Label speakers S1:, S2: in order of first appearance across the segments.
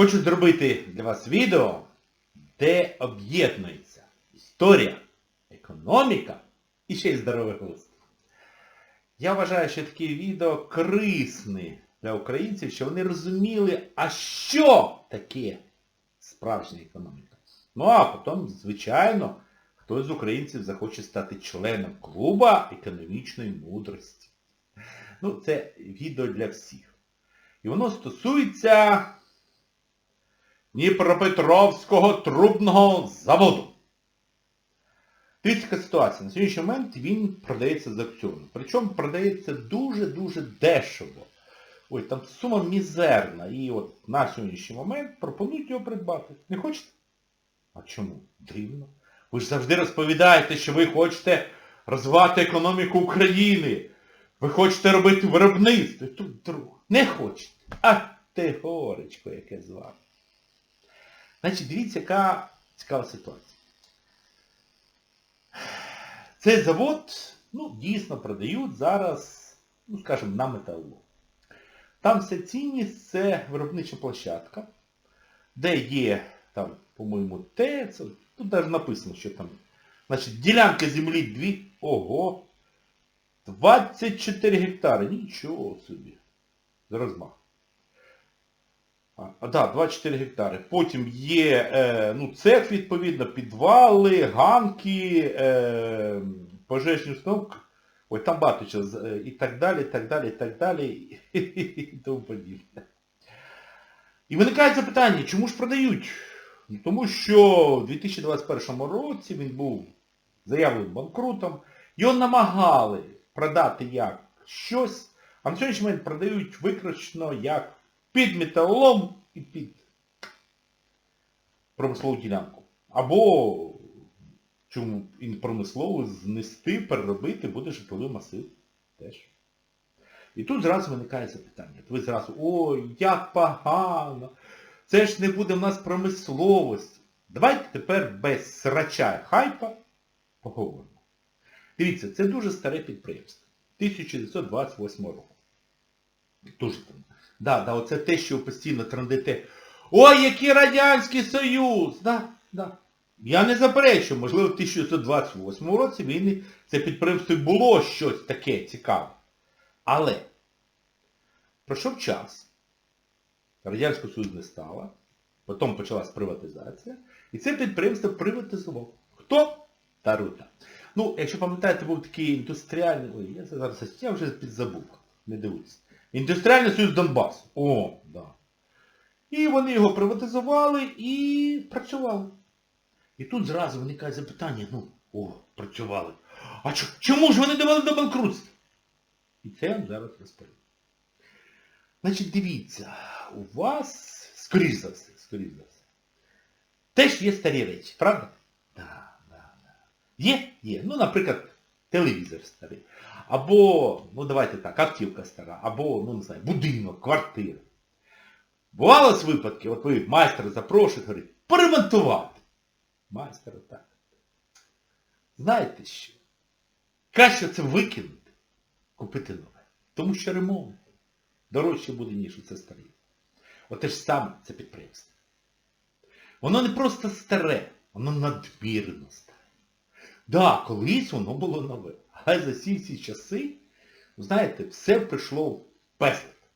S1: Хочу зробити для вас відео, де об'єднується історія, економіка і ще й здоровий глузд. Я вважаю, що такі відео корисні для українців, що вони розуміли, а що таке справжня економіка. Ну а потім, звичайно, хтось з українців захоче стати членом клуба економічної мудрості. Ну, це відео для всіх. І воно стосується Дніпропетровського трубного заводу. Дивіться, ситуація. На сьогоднішній момент він продається з аукціону. Причому продається дуже-дуже дешево. Ой, там сума мізерна. І от на сьогоднішній момент пропонують його придбати. Не хочете? А чому? Дивно. Ви ж завжди розповідаєте, що ви хочете розвивати економіку України. Ви хочете робити виробництво. Тут друг. Не хочете. А ти горечко, яке з вами. Значить, дивіться, яка цікава ситуація. Цей завод, ну, дійсно продають зараз, ну, скажімо, на металолом. Там вся цінність це виробнича площадка, де є, там, по-моєму, ТЕЦ, тут навіть написано, що там. Значить, ділянка землі дві, ого, 24 гектари, нічого собі. З розмаху. А, а, да, 24 гектари. Потім є е, ну, цех, відповідно, підвали, ганки, е, пожежні установки. Ой, там багато чого, е, і так далі, і так далі, і так далі, і тому подібне. І виникає запитання, чому ж продають? Ну, Тому що в 2021 році він був заявленим банкрутом, його намагали продати як щось, а на сьогоднішній момент продають виключно як під металолом і під промислову ділянку. Або чому промислово знести, переробити буде житловий масив теж. І тут зразу виникає запитання. Ви зразу, ой, як погано, це ж не буде в нас промисловості. Давайте тепер без срача хайпа поговоримо. Дивіться, це дуже старе підприємство. 1928 року. Дуже там. Да, да, оце те, що ви постійно трандите. Ой, який Радянський Союз! Да, да. Я не заперечую, можливо, в 1928 році він, це підприємство і було щось таке цікаве. Але пройшов час, Радянського Союзу не стало, потім почалась приватизація, і це підприємство приватизував. Хто? Тарута. Ну, якщо пам'ятаєте, був такий індустріальний... Ой, я зараз я вже підзабув. Не дивуйтесь. Індустріальний союз Донбасу. О, да. І вони його приватизували і працювали. І тут зразу виникає запитання, ну, о, працювали. А чо- чому ж вони довели до банкрутства? І це я зараз розповім. Значить, дивіться, у вас, скоріш за все, скоріш за все, теж є старі речі, правда? Да, да, да. Є? Є. Ну, наприклад, телевізор старий. Або, ну давайте так, автівка стара, або, ну не знаю, будинок, квартира. Бувалось випадки, от ви майстра запрошуєте, говорить, поремонтувати. Майстер так. Знаєте що? Краще це викинути, купити нове. Тому що ремонт дорожче буде, ніж це старе. Оте ж саме це підприємство. Воно не просто старе, воно надмірно старе. Да, колись воно було нове. Але за всі ці часи, знаєте, все прийшло в безлад.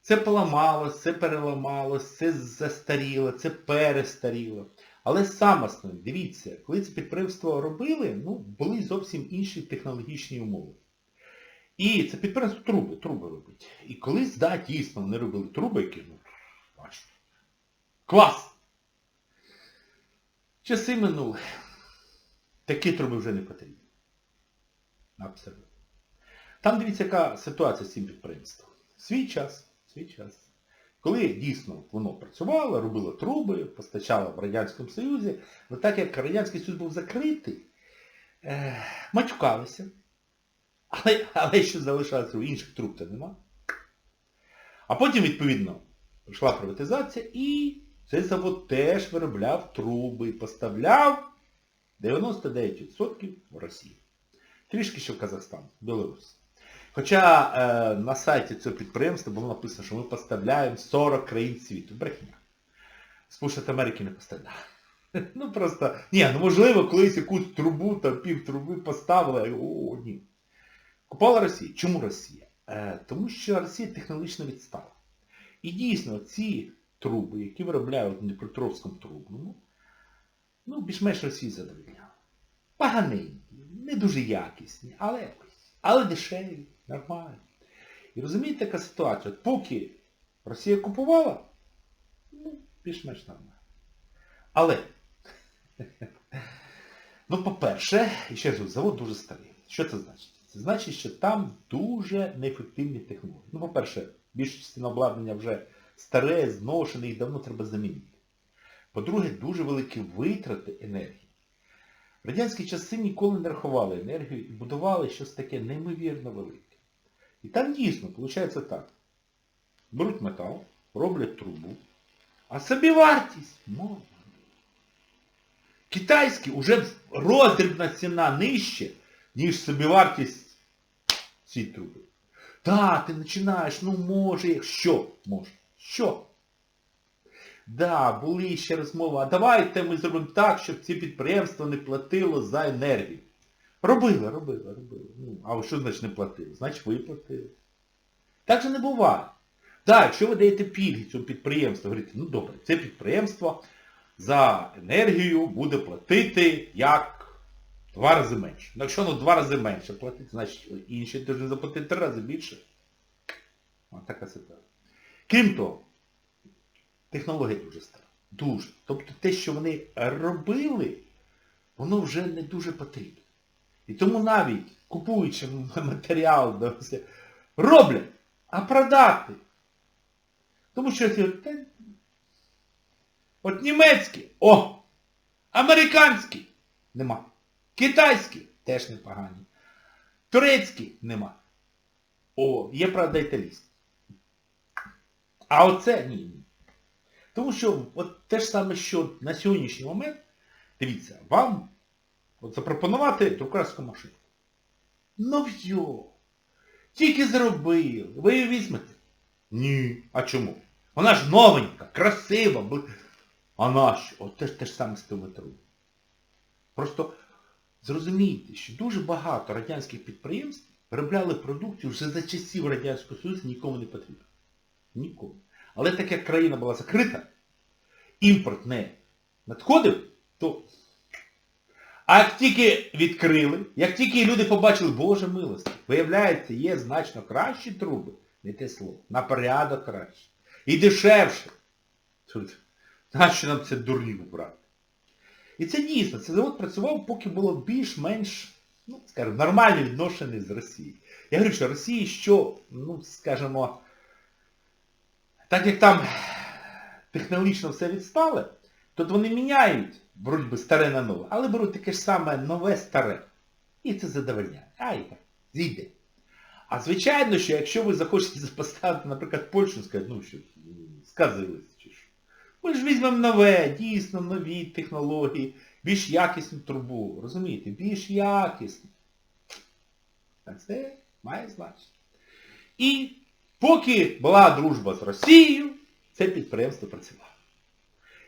S1: Це поламалось, це переламалось, це застаріло, це перестаріло. Але саме основне, дивіться, коли це підприємство робили, ну, були зовсім інші технологічні умови. І це підприємство труби, труби робить. І колись, да, дійсно, вони робили труби, які, ну, бачите, клас! Часи минули. Такі труби вже не потрібні. Абсолютно. Там дивіться, яка ситуація з цим підприємством. Свій час, свій час. Коли дійсно воно працювало, робило труби, постачало в Радянському Союзі, але так як Радянський Союз був закритий, е, матюкалися. Але, але що залишалося, інших труб то нема. А потім, відповідно, прийшла приватизація і цей завод теж виробляв труби поставляв 99% в Росію. Трішки ще в Казахстан, Білорусь. Хоча е, на сайті цього підприємства було написано, що ми поставляємо 40 країн світу. Брехня. Сполучені Америки не поставляли. Ну просто, ні, ну можливо, колись якусь трубу, там пів труби поставили, о, ні. Купала Росія. Чому Росія? Е, тому що Росія технологічно відстала. І дійсно, ці труби, які виробляють в Дніпропетровському трубному, ну, більш-менш Росії задовольняли. Поганенькі, не дуже якісні, але. Але дешеві, нормальні. І розумієте, яка ситуація? От поки Росія купувала, ну, більш-менш нормально. Але, ну, по-перше, ще раз, завод дуже старий. Що це значить? Це значить, що там дуже неефективні технології. Ну, по-перше, більша частина обладнання вже старе, зношене, їх давно треба замінити. По-друге, дуже великі витрати енергії. Радянські часи ніколи не рахували енергію і будували щось таке неймовірно велике. І там дійсно, виходить так. Беруть метал, роблять трубу, а собівартість мова. Китайський уже роздрібна ціна нижче, ніж собівартість цієї труби. Так, ти починаєш, ну може, що може? Що? Да, були ще розмови, а давайте ми зробимо так, щоб ці підприємства не платило за енергію. Робили, робили, робили. Ну, а що значить не платили? Значить ви платили. Так же не буває. Так, якщо ви даєте пільги цьому підприємству, говорите, ну добре, це підприємство за енергію буде платити як два рази менше. Ну, якщо воно два рази менше платить, значить інші повинні заплатити три рази більше. Ось така ситуація. Крім того, технологія дуже стара. Дуже. Тобто те, що вони робили, воно вже не дуже потрібно. І тому навіть купуючи матеріал, роблять, а продати. Тому що та, от німецькі, о, американські нема. Китайські теж непогані. Турецькі нема. О, є, правда, італійські. А оце ні. Тому що от те ж саме, що на сьогоднішній момент, дивіться, вам от запропонувати друкарську машину. Ну йо! Тільки зробили. Ви її візьмете? Ні. А чому? Вона ж новенька, красива. А нащо? От те ж те ж саме з тими трубами. Просто зрозумійте, що дуже багато радянських підприємств виробляли продукцію вже за часів Радянського Союзу нікому не потрібно. Нікому. Але так як країна була закрита, імпорт не надходив, то... А як тільки відкрили, як тільки люди побачили, Боже милості, виявляється, є значно кращі труби, не те слово, на порядок краще. І дешевше. Нащо нам це дурню брати? І це дійсно, цей завод працював, поки було більш-менш, ну, скажімо, нормальні відношення з Росією. Я говорю, що Росії що, ну, скажімо, так як там технологічно все відстало, то вони міняють, беруть би старе на нове, але беруть таке ж саме нове старе. І це задовольняє. Ай, зійде. А звичайно, що якщо ви захочете поставити, наприклад, Польщу, сказати, ну що, сказились чи що. Ми ж візьмемо нове, дійсно нові технології, більш якісну трубу. Розумієте? Більш якісну. А це має значення. І поки була дружба з Росією, це підприємство працювало.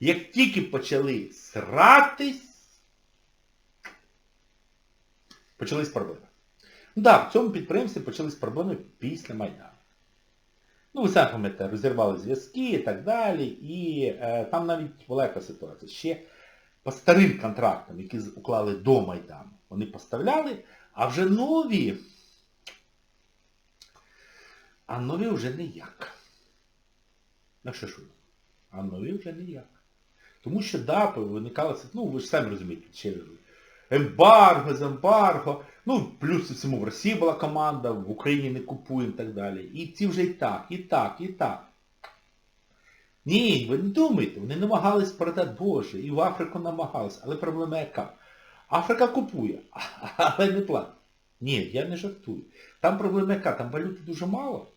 S1: Як тільки почали сратись, почались проблеми. Ну так, в цьому підприємстві почались проблеми після Майдану. Ну, ви самі пам'ятаєте, розірвали зв'язки і так далі. І е, там навіть була яка ситуація. Ще по старим контрактам, які уклали до Майдану, вони поставляли, а вже нові. А нові вже ніяк. Ну що ж? А нові вже ніяк. Тому що да, виникало це, ну ви ж самі розумієте, говорю, ембарго, з ембарго, ну плюс всьому в Росії була команда, в Україні не купуємо і так далі. І ці вже і так, і так, і так. Ні, ви не думайте, вони намагались продати, Боже, і в Африку намагались, але проблема яка? Африка купує, але не платить. Ні, я не жартую. Там проблема яка? Там валюти дуже мало.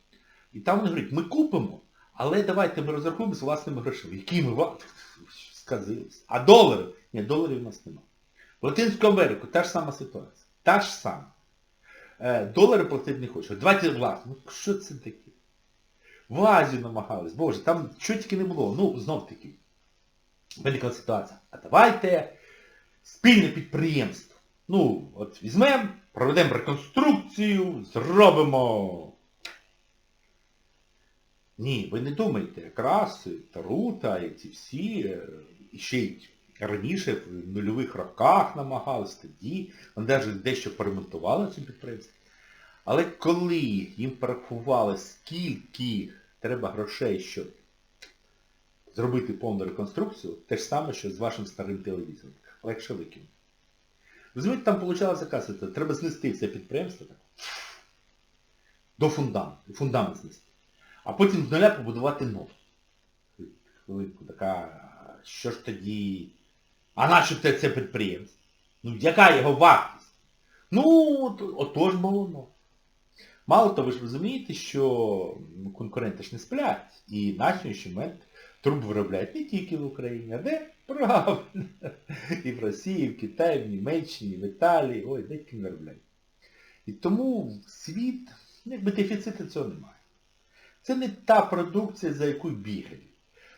S1: І там вони говорять, ми купимо, але давайте ми розрахуємо з власними грошима. Які ми ва- сказились. А долари? Ні, доларів у нас немає. В Латинську Америку та ж сама ситуація. Та ж сама. е, долари платити не хочуть. Давайте власне. Ну що це таке? В Азію намагались. Боже, там що тільки не було. Ну, знов таки. Виникла ситуація. А давайте спільне підприємство. Ну, от візьмемо, проведемо реконструкцію, зробимо. Ні, ви не думайте, якраз Тарута і ці всі, е, і ще й раніше в нульових роках намагались, тоді, вони навіть дещо поремонтували це підприємство. Але коли їм порахували, скільки треба грошей, щоб зробити повну реконструкцію, те ж саме, що з вашим старим телевізором. Легше викинути. Розумієте, там вийшла ситуація, треба знести все підприємство так, до фундаменту, фундамент знести. А потім з нуля побудувати нове. Хвилинку, така, що ж тоді... А нащо те це підприємство? Ну, яка його вартість? Ну, от- отож воно. Мало того, ви ж розумієте, що ну, конкуренти ж не сплять. І на сьогоднішній момент труб виробляють не тільки в Україні, а де? Правильно. І в Росії, і в Китаї, в Німеччині, і в Італії, ой, де тільки не виробляють. І тому світ, ну, якби дефіциту цього немає. Це не та продукція, за яку бігають.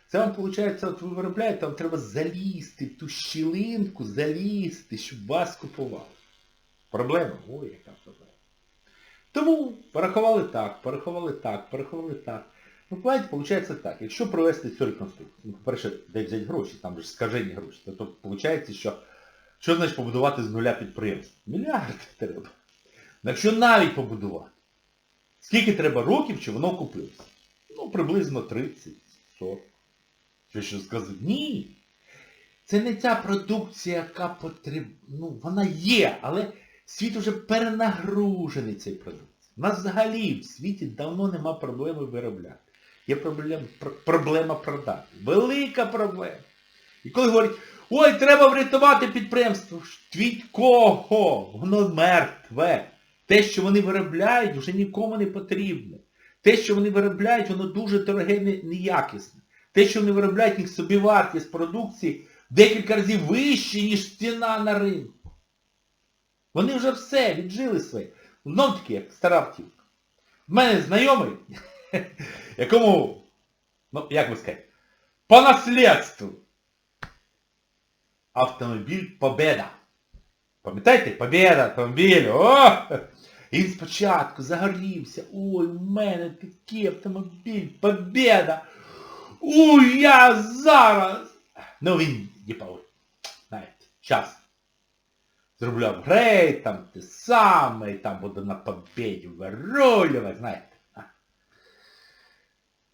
S1: Це вам, виходить, от ви виробляєте, вам треба залізти в ту щілинку, залізти, щоб вас купували. Проблема? Ой, яка проблема. Тому порахували так, порахували так, порахували так. Ну, виходить так, якщо провести цю реконструкцію, ну, по-перше, де взяти гроші, там же скажені гроші, то, то виходить, що що значить побудувати з нуля підприємство? Мільярди треба. Ну, якщо навіть побудувати, скільки треба років, чи воно купилося? Ну, приблизно 30, 40. Що сказати? Ні. Це не ця продукція, яка потрібна. Ну, вона є, але світ уже перенагружений цією продукцією. У нас взагалі в світі давно нема проблеми виробляти. Є проблема, пр- проблема продати. Велика проблема. І коли говорять, ой, треба врятувати підприємство. Твіть кого? Воно мертве. Те, що вони виробляють, вже нікому не потрібно. Те, що вони виробляють, воно дуже дороге, не- неякісне. Те, що вони виробляють, їх собівартість продукції декілька разів вище, ніж ціна на ринку. Вони вже все, віджили своє. Знов таки, як стара автівка. В мене знайомий, якому, ну, як би сказати, по наслідству автомобіль Победа. Пам'ятаєте? Победа, автомобіль. О! Він спочатку загорівся. Ой, у мене такий автомобіль, Победа. Ой, я зараз. Ну він, от, знаєте, час. Зроблю апгрейд, там те саме, там буду на победі вирулювати, знаєте.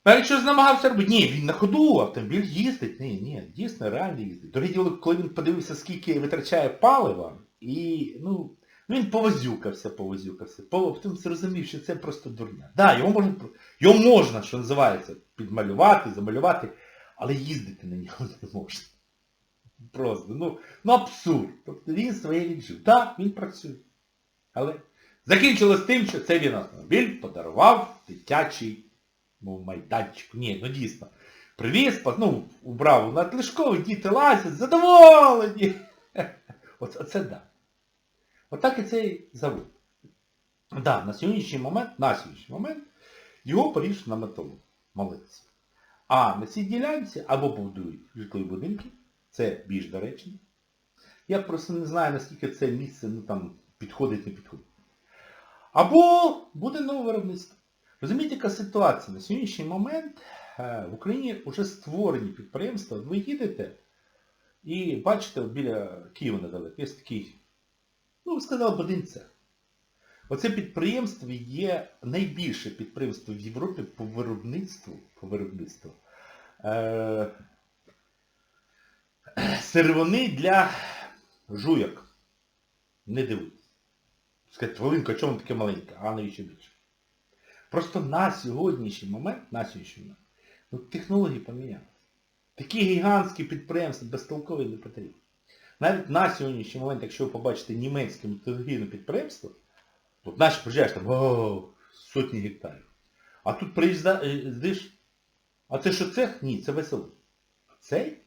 S1: Якщо ж намагався робити, ні, він на ходу, автомобіль їздить, ні, ні, дійсно реально їздить. Дорогі діло, коли він подивився, скільки витрачає палива, і, ну, він повозюкався, повозюкався, потім зрозумів, що це просто дурня. Да, його можна, його можна, що називається, підмалювати, замалювати, але їздити на нього не можна. Просто, ну, ну абсурд. Тобто він своє віджив. Так, він працює. Але закінчилось тим, що цей він автомобіль подарував дитячий ну, майданчик. Ні, ну дійсно. Привіз, ну, убрав на тлишковий, діти лазять, задоволені. Оце, оце да. Отак і цей завод. Да, на сьогоднішній момент, на сьогоднішній момент, його поріж на металу. Молодці. А на цій ділянці або будують житлові будинки, це більш доречно. Я просто не знаю, наскільки це місце ну, там, підходить, не підходить. Або буде нове виробництво. Розумієте, яка ситуація? На сьогоднішній момент е, в Україні вже створені підприємства. Ви їдете і бачите біля Києва недалеко, є такий, ну, ви сказали, б, один цех. Оце підприємство є найбільше підприємство в Європі по виробництву, по виробництву е, сировини для жуйок. Не дивуйтесь. Сказати, хвилинка, чому таке маленьке, а навіщо більше? Просто на сьогоднішній момент, на сьогоднішній момент, ну, технології помінялися. Такі гігантські підприємства безтолкові не потрібні. Навіть на сьогоднішній момент, якщо ви побачите німецьке металургійне підприємство, От наші приїжджаєш там, о, сотні гектарів. А тут приїздиш, а це що цех? Ні, це весело. Цей?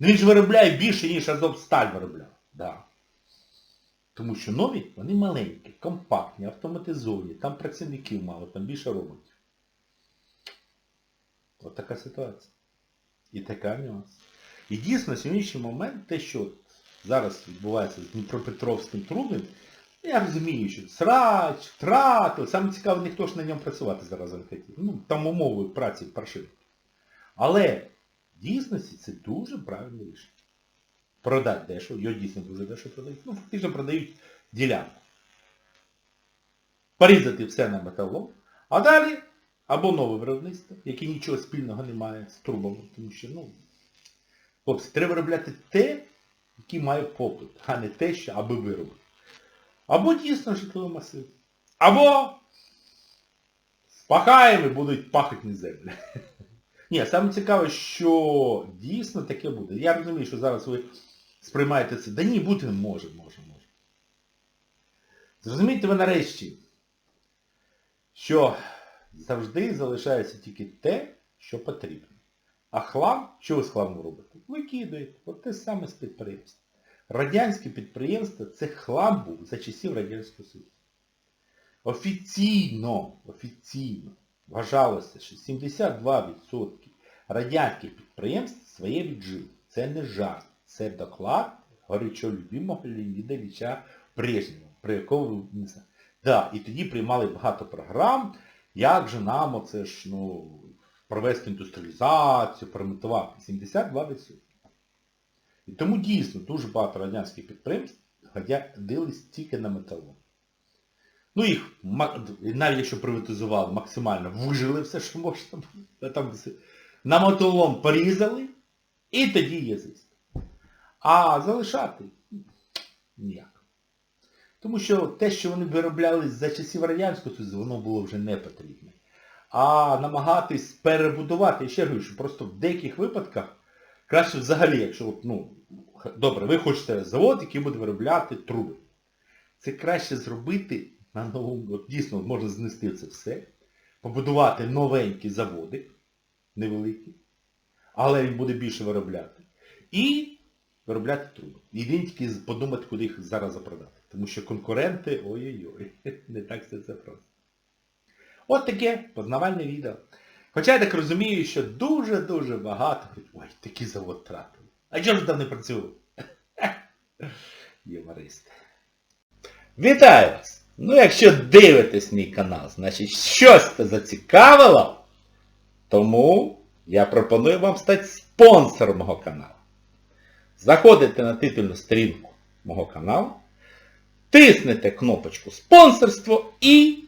S1: Ну він ж виробляє більше, ніж Азовсталь виробляв. Да. Тому що нові, вони маленькі, компактні, автоматизовані, там працівників мало, там більше роботів. От така ситуація. І така нюанс. І дійсно, на сьогоднішній момент те, що зараз відбувається з Дніпропетровським трубом, я розумію, що срач, втрати, саме цікаве, ніхто ж на ньому працювати зараз не хотів. Ну, там умови праці паршиві. Але в дійсності це дуже правильне рішення. Продати дешево, його дійсно дуже дешево продають. Ну, фактично продають ділянку. Порізати все на металлом, а далі або нове виробництво, яке нічого спільного не має з трубами, тому що, ну, хлопці, треба виробляти те, яке має попит, а не те, що аби виробити. Або дійсно житловий масив. Або спахаємо і будуть пахати землі. Ні, саме цікаве, що дійсно таке буде. Я розумію, що зараз ви сприймаєте це. Да ні, бути не може, може, може. Зрозумійте ви нарешті, що завжди залишається тільки те, що потрібно. А хлам, що ви з хламом робите? Викидаєте. От те саме з підприємств. Радянське підприємство це хлам був за часів Радянського Союзу. Офіційно, офіційно вважалося, що 72% радянських підприємств своє віджили. Це не жарт. Це доклад горячо любимого Леоніда Ілліча Брежнєва, про якого ви не знаєте. Да, і тоді приймали багато програм, як же нам оце ж, ну, провести індустріалізацію, перемонтувати. 72%. І тому дійсно дуже багато радянських підприємств ходились тільки на металом. Ну їх, навіть якщо приватизували максимально, вижили все, що можна було. На металом порізали, і тоді є зиск. А залишати ніяк. Тому що те, що вони виробляли за часів Радянського Союзу, воно було вже не потрібне. А намагатись перебудувати, я ще говорю, що просто в деяких випадках краще взагалі, якщо, от, ну, добре, ви хочете завод, який буде виробляти труби. Це краще зробити на новому, от дійсно можна знести це все, побудувати новенький заводик, невеликий, але він буде більше виробляти. І виробляти труби. Єдине тільки подумати, куди їх зараз запродати. Тому що конкуренти, ой-ой-ой, не так все це просто. От таке познавальне відео. Хоча я так розумію, що дуже-дуже багато ой, такий завод тратили. А чого ж там не працював? Юмористи. Вітаю вас! Ну якщо дивитесь мій канал, значить щось це зацікавило, тому я пропоную вам стати спонсором мого каналу. Заходите на титульну сторінку мого каналу, тиснете кнопочку спонсорство і